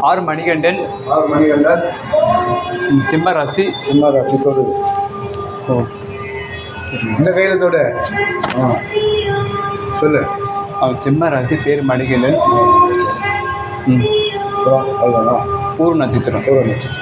R Manikandan. ஆறு மணிகண்டன். சிம்ம ராசி. சிம்மராசி தொடு. ஓ. இந்த கையில் தொடு. ஆ. சொல்லு. அவர் சிம்ம ராசி பேர் மணிகண்டன் ம். அப்புறம் அவ்வளோதானா பூர்வ நட்சத்திரம். ஒரு நிமிஷம்